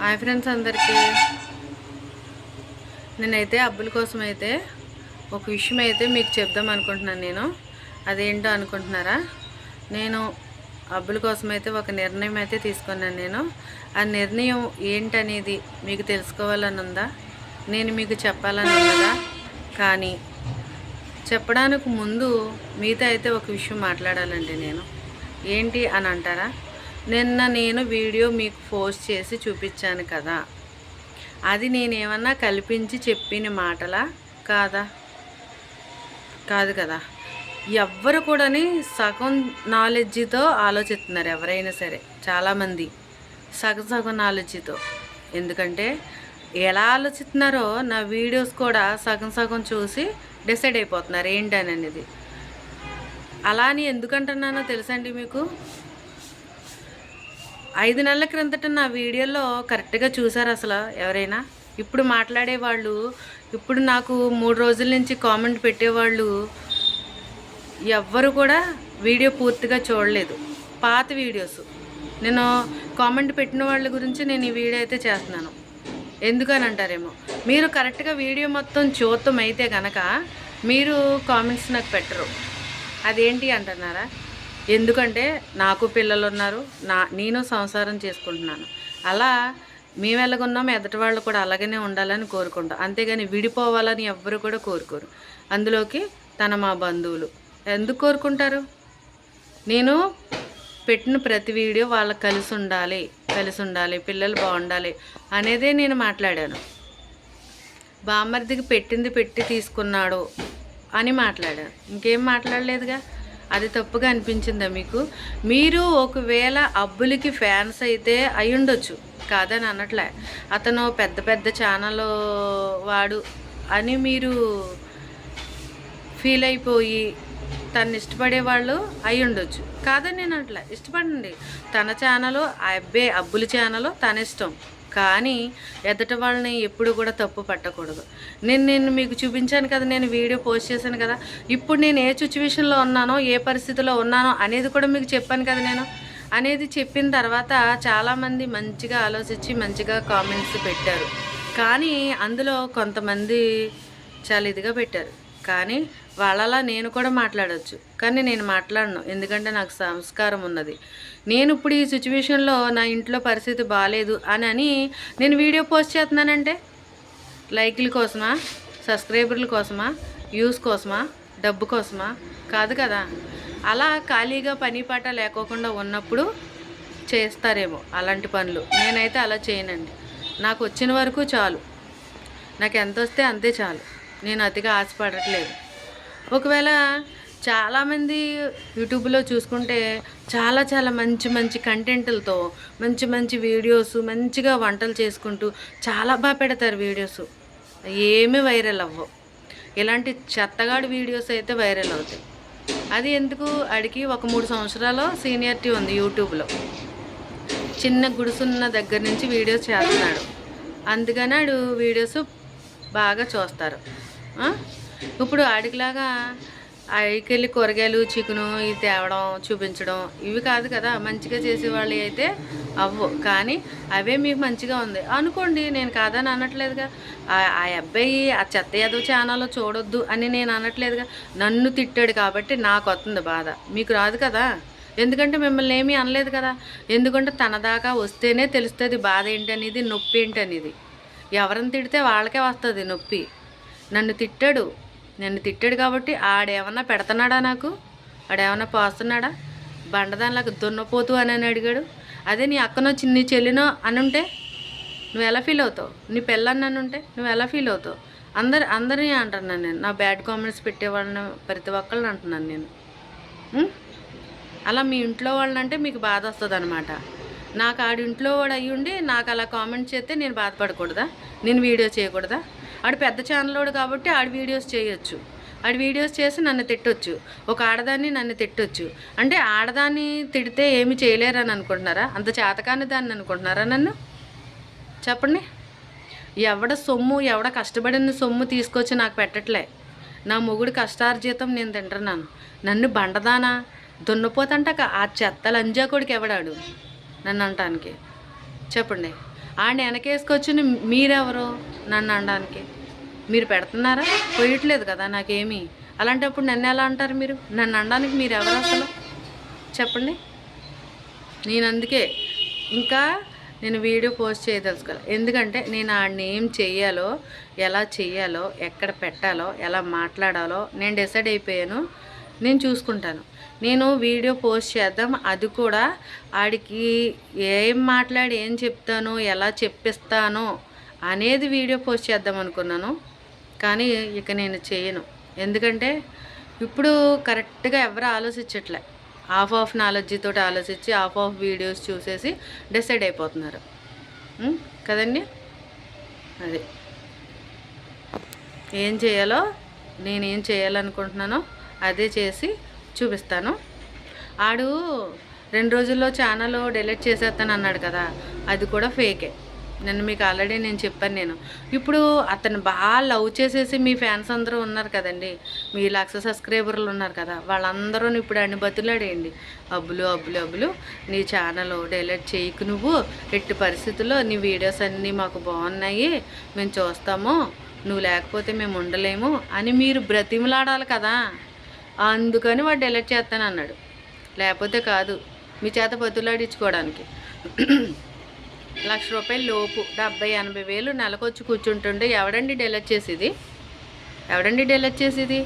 Hi friends అందరికీ. నేనైతే అబ్బుల కోసం అయితే ఒక విషయం అయితే మీకు చెప్దాం అనుకుంటున్నాను నేను. అదేంటో అనుకుంటున్నారా? నేను అబ్బుల కోసం అయితే ఒక నిర్ణయం అయితే తీసుకున్నాను నేను. ఆ నిర్ణయం ఏంటనేది మీకు తెలుసుకోవాలని ఉందా నేను మీకు చెప్పాలని ఉన్నదా కానీ చెప్పడానికి ముందు మీతో అయితే ఒక విషయం మాట్లాడాలండి నేను. ఏంటి అని అంటారా? నిన్న నేను వీడియో మీకు పోస్ట్ చేసి చూపించాను కదా. అది నేనేమన్నా కల్పించి చెప్పిన మాటలా? కాదా? కాదు కదా. ఎవ్వరు కూడాని సగం నాలెడ్జ్తో ఆలోచిస్తున్నారు ఎవరైనా సరే చాలామంది. సగం సగం నాలెడ్జ్తో. ఎందుకంటే ఎలా ఆలోచిస్తున్నారో నా వీడియోస్ కూడా సగం సగం చూసి డిసైడ్ అయిపోతున్నారు ఏంటని అనేది అలా అని ఎందుకంటున్నానో తెలుసండి మీకు? ఐదు నెలల క్రిందట నా వీడియోలో కరెక్ట్గా చూసారు అసలు ఎవరైనా? ఇప్పుడు మాట్లాడే వాళ్ళు ఇప్పుడు నాకు మూడు రోజుల నుంచి కామెంట్ పెట్టేవాళ్ళు ఎవ్వరు కూడా వీడియో పూర్తిగా చూడలేదు. పాత వీడియోస్. నేను కామెంట్ పెట్టిన వాళ్ళ గురించి నేను ఈ వీడియో అయితే చేస్తున్నాను. ఎందుకని అంటారేమో? మీరు కరెక్ట్గా వీడియో మొత్తం చూడటం అయితే కనుక మీరు కామెంట్స్ నాకు పెట్టరు. అదేంటి అంటున్నారా? ఎందుకంటే నాకు పిల్లలు ఉన్నారు నా నేను సంసారం చేసుకుంటున్నాను. అలా మేము ఎలాగున్నాం ఎదటి వాళ్ళు కూడా అలాగనే ఉండాలని కోరుకుంటాం. అంతేగాని విడిపోవాలని ఎవ్వరు కూడా కోరుకోరు. అందులోకి తన మా బంధువులు. ఎందుకు కోరుకుంటారు? నేను పెట్టిన ప్రతి వీడియో వాళ్ళకి కలిసి ఉండాలి కలిసి ఉండాలి పిల్లలు బాగుండాలి అనేదే నేను మాట్లాడాను. బామ్మర్దికి పెట్టింది పెట్టి తీసుకున్నాడు అని మాట్లాడాను. ఇంకేం మాట్లాడలేదుగా? అది తప్పుగా అనిపించిందా మీకు? మీరు ఒకవేళ అబ్బులకి ఫ్యాన్స్ అయితే అయ్యుండొచ్చు కాదని అనట్లే. అతను పెద్ద పెద్ద ఛానల్ వాడు అని మీరు ఫీల్ అయిపోయి తను ఇష్టపడే వాళ్ళు అయి ఉండొచ్చు. కాదని నేను అట్లా ఇష్టపడండి. తన ఛానల్ ఆ అబ్బే అబ్బుల ఛానల్ తన ఇష్టం. కానీ ఎదుట వాళ్ళని ఎప్పుడు కూడా తప్పు పట్టకూడదు. నేను నేను మీకు చూపించాను కదా నేను వీడియో పోస్ట్ చేశాను కదా ఇప్పుడు నేను ఏ సిచ్యువేషన్లో ఉన్నానో ఏ పరిస్థితిలో ఉన్నానో అనేది కూడా మీకు చెప్పాను కదా నేను. అనేది చెప్పిన తర్వాత చాలామంది మంచిగా ఆలోచించి మంచిగా కామెంట్స్ పెట్టారు. కానీ అందులో కొంతమంది చాలా ఇదిగా పెట్టారు. కానీ వాళ్ళలా నేను కూడా మాట్లాడవచ్చు కానీ నేను మాట్లాడను. ఎందుకంటే నాకు సంస్కారం ఉన్నది. నేను ఇప్పుడు ఈ సిచ్యువేషన్లో నా ఇంట్లో పరిస్థితి బాగాలేదు అని అని నేను వీడియో పోస్ట్ చేస్తున్నానంటే? లైక్ల కోసమా? సబ్స్క్రైబర్ల కోసమా? వ్యూస్ కోసమా? డబ్బు కోసమా? కాదు కదా. అలా ఖాళీగా పని పాట లేకోకుండా ఉన్నప్పుడు చేస్తారేమో అలాంటి పనులు. నేనైతే అలా చేయనండి. నాకు వచ్చిన వరకు చాలు. నాకు ఎంత వస్తే అంతే చాలు. నేను అతిగా ఆశపడట్లేదు. ఒకవేళ చాలామంది యూట్యూబ్లో చూసుకుంటే చాలా చాలా మంచి మంచి కంటెంట్లతో మంచి మంచి వీడియోస్ మంచిగా వంటలు చేసుకుంటూ చాలా బాగా పెడతారు వీడియోస్ ఏమీ వైరల్ అవ్వవు. ఇలాంటి చెత్తగాడి వీడియోస్ అయితే వైరల్ అవుతాయి. అది ఎందుకు? అడిగి ఒక మూడు సంవత్సరాలు సీనియారిటీ ఉంది యూట్యూబ్లో చిన్న గుడిసున్న దగ్గర నుంచి వీడియోస్ చేస్తున్నాడు. అందుకని ఆడు వీడియోస్ బాగా చూస్తారు. ఇప్పుడు ఆడికిలాగా అవికెళ్ళి కూరగాయలు చికెను ఇవి తేవడం చూపించడం ఇవి కాదు కదా. మంచిగా చేసేవాళ్ళు అయితే అవ్వు. కానీ అవే మీకు మంచిగా ఉంది. అనుకోండి నేను కాదని అనట్లేదుగా. ఆ- అబ్బాయి ఆ చెత్త ఏదో ఛానల్లో చూడొద్దు అని నేను అనట్లేదుగా. నన్ను తిట్టాడు కాబట్టి నాకు వస్తుంది బాధ. మీకు రాదు కదా. ఎందుకంటే మిమ్మల్ని ఏమీ అనలేదు కదా. ఎందుకంటే తన దాకా వస్తేనే తెలుస్తుంది బాధ ఏంటనేది నొప్పి ఏంటనేది. ఎవరిని తిడితే వాళ్ళకే వస్తుంది నొప్పి. నన్ను తిట్టాడు. నన్ను తిట్టాడు కాబట్టి ఆడేమన్నా పెడుతున్నాడా నాకు? ఆడేమన్నా పోస్తున్నాడా? బండదానిలాగా దున్నపోతు అని అని అడిగాడు. అదే నీ అక్కనో చిన్ని చెల్లినో అని ఉంటే నువ్వు ఎలా ఫీల్ అవుతావు? నీ పెళ్ళని అని ఉంటే నువ్వు ఎలా ఫీల్ అవుతావు? అందరు అందరినీ అంటున్నాను నేను. నా బ్యాడ్ కామెంట్స్ పెట్టేవాళ్ళని ప్రతి ఒక్కళ్ళని అంటున్నాను నేను. అలా మీ ఇంట్లో వాళ్ళంటే మీకు బాధ వస్తుంది అనమాట నాకు ఆడి ఇంట్లో వాడు అయ్యి ఉండి నాకు అలా కామెంట్ చేస్తే నేను బాధపడకూడదా? నేను వీడియో చేయకూడదా? ఆడు పెద్ద ఛానల్ వాడు కాబట్టి ఆడి వీడియోస్ చేయొచ్చు. ఆడి వీడియోస్ చేసి నన్ను తిట్టొచ్చు. ఒక ఆడదాన్ని నన్ను తిట్టొచ్చు. అంటే ఆడదాన్ని తిడితే ఏమి చేయలేరని అనుకుంటున్నారా? అంత చేతకాని దాన్ని అనుకుంటున్నారా నన్ను? చెప్పండి. ఎవడ సొమ్ము ఎవడ కష్టపడిన సొమ్ము తీసుకొచ్చి నాకు పెట్టట్లే. నా మొగుడు కష్టార్జితం నేను తింటున్నాను. నన్ను బండదానా? దున్నపోతంటాక ఆ చెత్త లంజా కొడుకు ఎవడాడు? నన్ను అంటానికి చెప్పండి. ఆడిని వెనకేసుకొచ్చి మీరెవరు? నన్ను అనడానికి. మీరు పెడుతున్నారా? పోయట్లేదు కదా నాకేమీ. అలాంటప్పుడు నన్ను ఎలా అంటారు మీరు? నన్ను అనడానికి మీరు ఎవరు అసలు? చెప్పండి. నేను అందుకే. ఇంకా నేను వీడియో పోస్ట్ చేయదలుచుకోవాలి ఎందుకంటే నేను ఆడిని ఏం చెయ్యాలో ఎలా చెయ్యాలో ఎక్కడ పెట్టాలో ఎలా మాట్లాడాలో నేను డిసైడ్ అయిపోయాను. నేను చూసుకుంటాను. నేను వీడియో పోస్ట్ చేద్దాం. అది కూడా ఆడికి ఏం మాట్లాడి ఏం చెప్తాను ఎలా చెప్పిస్తానో అనేది వీడియో పోస్ట్ చేద్దాం అనుకున్నాను. కానీ ఇక నేను చేయను. ఎందుకంటే ఇప్పుడు కరెక్ట్గా ఎవరు ఆలోచించట్లే. హాఫ్ ఆఫ్ నాలెడ్జ్తో ఆలోచించి హాఫ్ ఆఫ్ వీడియోస్ చూసేసి డిసైడ్ అయిపోతున్నారు. కదండి? అది. ఏం చేయాలో నేనేం చేయాలనుకుంటున్నానో అదే చేసి చూపిస్తాను. ఆడు రెండు రోజుల్లో ఛానల్ డిలీట్ చేసేస్తాను అన్నాడు కదా అది కూడా ఫేకే. నిన్న మీకు ఆల్రెడీ నేను చెప్పాను నేను. ఇప్పుడు అతను బాగా లవ్ చేసేసి మీ ఫ్యాన్స్ అందరూ ఉన్నారు కదండి మీ లక్ష సబ్స్క్రైబర్లు ఉన్నారు కదా వాళ్ళందరూ ఇప్పుడు అన్ని బతులాడేయండి అబ్బులు అబ్బులు అబ్బులు నీ ఛానల్ డిలీట్ చేయకు నువ్వు. ఎట్టి పరిస్థితుల్లో నీ వీడియోస్ అన్నీ మాకు బాగున్నాయి మేము చూస్తాము. నువ్వు లేకపోతే మేము ఉండలేము అని మీరు బ్రతిమలాడాలి కదా. అందుకని వాడు డిలీట్ చేస్తాను అన్నాడు లేకపోతే కాదు మీ చేత బతులాడించుకోవడానికి. లక్ష రూపాయలు లోపు డెబ్బై ఎనభై వేలు నెలకొచ్చి కూర్చుంటుండే ఎవడండి డెలెట్ చేసేది? ఎవడండి డెలెట్ చేసేది?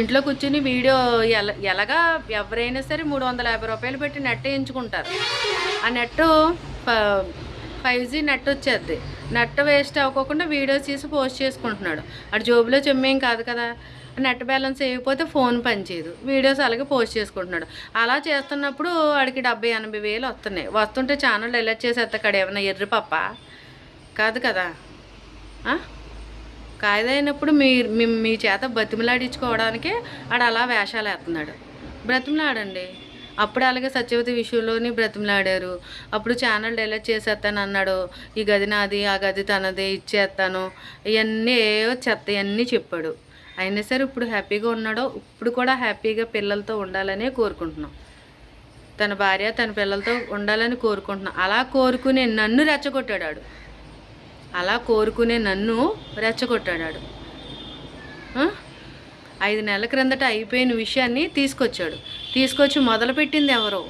ఇంట్లో కూర్చుని వీడియో ఎల ఎలాగా ఎవరైనా సరే మూడు వందల యాభై రూపాయలు పెట్టి నెట్ వేయించుకుంటారు. ఆ నెట్ ఫైవ్ జీ నెట్ వచ్చేది. నెట్ వేస్ట్ అవ్వకుండా వీడియోస్ తీసి పోస్ట్ చేసుకుంటున్నాడు. అటు జోబులో చెమ్మేం కాదు కదా. నెట్ బ్యాలెన్స్ వేయకపోతే ఫోన్ పనిచేయదు వీడియోస్ అలాగే పోస్ట్ చేసుకుంటున్నాడు. అలా చేస్తున్నప్పుడు వాడికి డెబ్బై ఎనభై వేలు వస్తున్నాయి. వస్తుంటే ఛానల్ ఎలర్ట్ చేసేస్తా అక్కడ ఏమైనా ఎర్రి పప్ప? కాదు కదా. ఆ? కాయదైనప్పుడు మీ మీ మీ చేత బతిమలాడించుకోవడానికి ఆడు అలా వేషాలు వేస్తున్నాడు బ్రతిమలాడండి. అప్పుడు అలాగే సత్యవతి విషయంలోని బ్రతిమలాడారు. అప్పుడు ఛానల్ డెలీట్ చేసేస్తాను అన్నాడు. ఈ గది నాది ఆ గది తనది ఇచ్చేస్తాను. ఇవన్నీ ఏవో చెత్త ఇవన్నీ చెప్పాడు. అయినా సరే ఇప్పుడు హ్యాపీగా ఉన్నాడో ఇప్పుడు కూడా హ్యాపీగా పిల్లలతో ఉండాలనే కోరుకుంటున్నాం. తన భార్య తన పిల్లలతో ఉండాలని కోరుకుంటున్నాం. అలా కోరుకునే నన్ను రెచ్చగొట్టాడు అలా కోరుకునే నన్ను రెచ్చగొట్టాడు ఐదు నెలల క్రిందట అయిపోయిన విషయాన్ని తీసుకొచ్చాడు. తీసుకొచ్చి మొదలుపెట్టింది ఎవరు.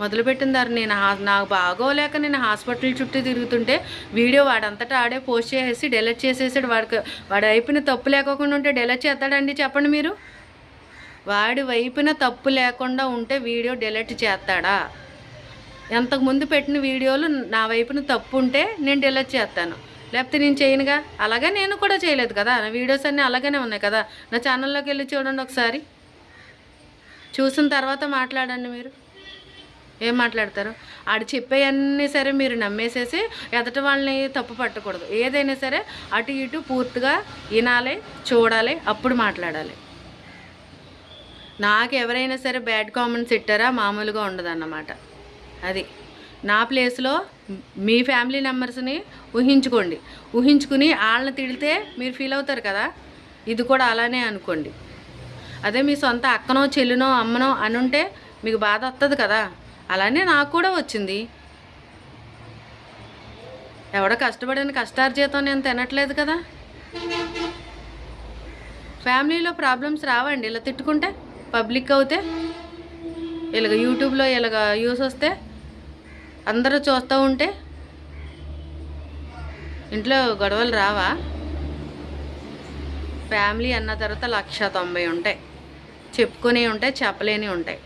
మొదలుపెట్టిందారు నేను నాకు బాగోలేక నేను హాస్పిటల్ చుట్టూ తిరుగుతుంటే వీడియో వాడంతటా ఆడే పోస్ట్ చేసేసి డెలీట్ చేసేసాడు. వాడికి వాడి వైపున తప్పు లేకోకుండా ఉంటే డెలీట్ చేస్తాడండి చెప్పండి మీరు. వాడి వైపున తప్పు లేకుండా ఉంటే వీడియో డెలీట్ చేస్తాడా? ఎంతకు ముందు పెట్టిన వీడియోలు నా వైపున తప్పు ఉంటే నేను డెలీట్ చేస్తాను. లేకపోతే నేను చేయనుగా? అలాగే నేను కూడా చేయలేదు కదా. నా వీడియోస్ అన్నీ అలాగనే ఉన్నాయి కదా. నా ఛానల్లోకి వెళ్ళి చూడండి ఒకసారి. చూసిన తర్వాత మాట్లాడండి మీరు. ఏం మాట్లాడతారు? ఆడు చెప్పేవన్నీ సరే మీరు నమ్మేసేసి ఎదటి వాళ్ళని తప్పు పట్టకూడదు. ఏదైనా సరే అటు ఇటు పూర్తిగా వినాలి చూడాలి అప్పుడు మాట్లాడాలి. నాకు ఎవరైనా సరే బ్యాడ్ కామెంట్స్ ఇట్టారా మామూలుగా ఉండదన్నమాట. అది. నా ప్లేస్లో మీ ఫ్యామిలీ మెంబర్స్ని ఊహించుకోండి. ఊహించుకుని వాళ్ళని తిడితే మీరు ఫీల్ అవుతారు కదా? ఇది కూడా అలానే అనుకోండి. అదే మీ సొంత అక్కనో చెల్లినో అమ్మనో అనుంటే మీకు బాధ వస్తుంది కదా. అలానే నాకు కూడా వచ్చింది. ఎవడో కష్టపడిన కష్టార్జితం నేను తినట్లేదు కదా. ఫ్యామిలీలో ప్రాబ్లమ్స్ రావండి. ఇలా తిట్టుకుంటే పబ్లిక్ అవుతే ఇలాగ యూట్యూబ్లో ఇలాగ యూస్ వస్తే అందరూ చూస్తూ ఉంటే ఇంట్లో గొడవలు రావా? ఫ్యామిలీ అన్న తర్వాత లక్ష తొంభై ఉంటాయి. చెప్పుకునే ఉంటాయి చెప్పలేని ఉంటాయి.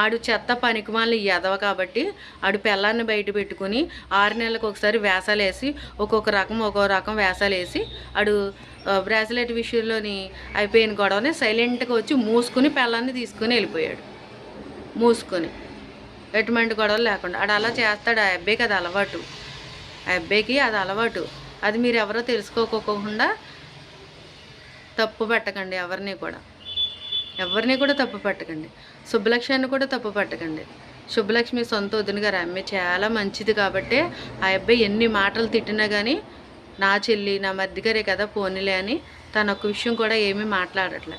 ఆడు చెత్త పనికిమాలి ఎదవ కాబట్టి ఆడు పిల్లాన్ని బయట పెట్టుకుని ఆరు నెలలకు ఒకసారి వేసాలు వేసి ఒక్కొక్క రకం ఒక్కొక్క రకం వేసాలు వేసి ఆడు బ్రాస్లెట్ విషయంలోని అయిపోయిన గొడవని సైలెంట్గా వచ్చి మూసుకుని పిల్లాన్ని తీసుకుని వెళ్ళిపోయాడు. మూసుకొని. ఎటువంటి గొడవలు లేకుండా. ఆడు అలా చేస్తాడు ఆ అబ్బాయికి అది అలవాటు. ఆ అబ్బాయికి అది అలవాటు. అది మీరు ఎవరో తెలుసుకోకోకుండా తప్పు పెట్టకండి ఎవరిని కూడా. ఎవరిని కూడా తప్పు పట్టకండి. శుభలక్ష్యాన్ని కూడా తప్పు పట్టకండి. శుభలక్ష్మి సొంత వదిన గారు ఆమె చాలా మంచిది కాబట్టి ఆ అబ్బాయి ఎన్ని మాటలు తిట్టినా కానీ నా చెల్లి నా మధ్య కదా పోనీలే అని తన ఒక విషయం కూడా ఏమీ మాట్లాడట్లే.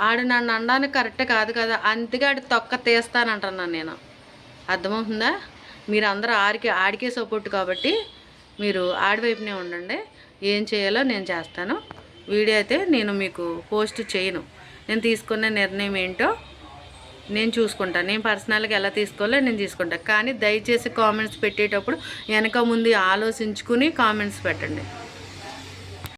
ఆడు నన్ను అనడానికి కరెక్ట్ కాదు కదా అందుకే ఆడు తొక్క తీస్తానంటున్నాను నేను. అర్థమవుతుందా? మీరు అందరూ ఆడికి ఆడికే సపోర్ట్ కాబట్టి మీరు ఆడివైపునే ఉండండి. ఏం చేయాలో నేను చేస్తాను. వీడియో అయితే నేను మీకు పోస్ట్ చేయను. నేను తీసుకున్న నిర్ణయం ఏంటో నేను చూసుకుంటాను నేను పర్సనల్గా ఎలా తీసుకోవాలో నేను తీసుకుంటాను కానీ దయచేసి కామెంట్స్ పెట్టేటప్పుడు వెనక ముందు ఆలోచించుకుని కామెంట్స్ పెట్టండి.